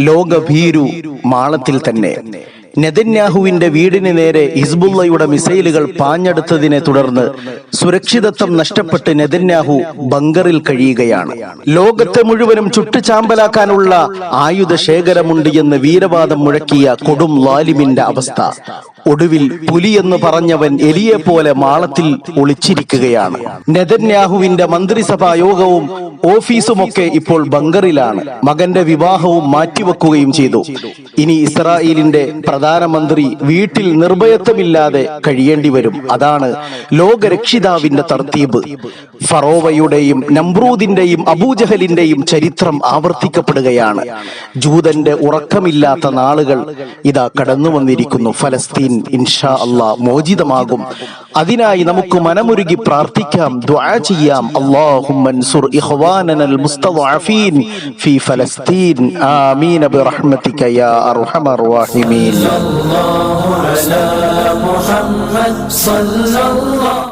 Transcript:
ലോകഭീരു മാളത്തിൽ തന്നെ. നെതന്യാഹുവിന്റെ വീടിന് നേരെ ഹിസ്ബുള്ളയുടെ മിസൈലുകൾ പാഞ്ഞെടുത്തതിനെ തുടർന്ന് സുരക്ഷിതത്വം നഷ്ടപ്പെട്ട് നെതന്യാഹു ബങ്കറിൽ കഴിയുകയാണ്. ലോകത്തെ മുഴുവനും ചുട്ടുചാമ്പലാക്കാനുള്ള ആയുധ ശേഖരമുണ്ട് എന്ന് വീരവാദം മുഴക്കിയ കൊടും ലാലിമിന്റെ അവസ്ഥ. ഒടുവിൽ പുലി എന്ന് പറഞ്ഞവൻ എലിയെ പോലെ മാളത്തിൽ ഒളിച്ചിരിക്കുകയാണ്. നെതന്യാഹുവിന്റെ മന്ത്രിസഭാ യോഗവും ഓഫീസുമൊക്കെ ഇപ്പോൾ ബങ്കറിലാണ്. മകന്റെ വിവാഹവും മാറ്റിവെക്കുകയും ചെയ്തു. ഇനി ഇസ്രായേലിന്റെ പ്രധാനമന്ത്രി വീട്ടിൽ നിർഭയത്വമില്ലാതെ കഴിയേണ്ടി വരും. അതാണ് ലോകരക്ഷിതാവിന്റെ തർത്തീബ്. ഫറോവയുടെയും നമ്രൂദിന്റെയും അബൂജഹലിന്റെയും ചരിത്രം ആവർത്തിക്കപ്പെടുകയാണ്. ജൂതന്റെ ഉറക്കമില്ലാത്ത നാളുകൾ ഇതാ കടന്നു വന്നിരിക്കുന്നു ഫലസ്തീൻ ഇൻഷാ അള്ളാ മോചിതമാകും. അതിനായി നമുക്ക് മനമുരുകി പ്രാർത്ഥിക്കാം ദുആ ചെയ്യാം. ഫീ ഫലസ്തീൻ. ആമീൻ. ബിറഹ്മതിക യാ അർഹമർ റഹീമീൻ. الله على محمد صلى الله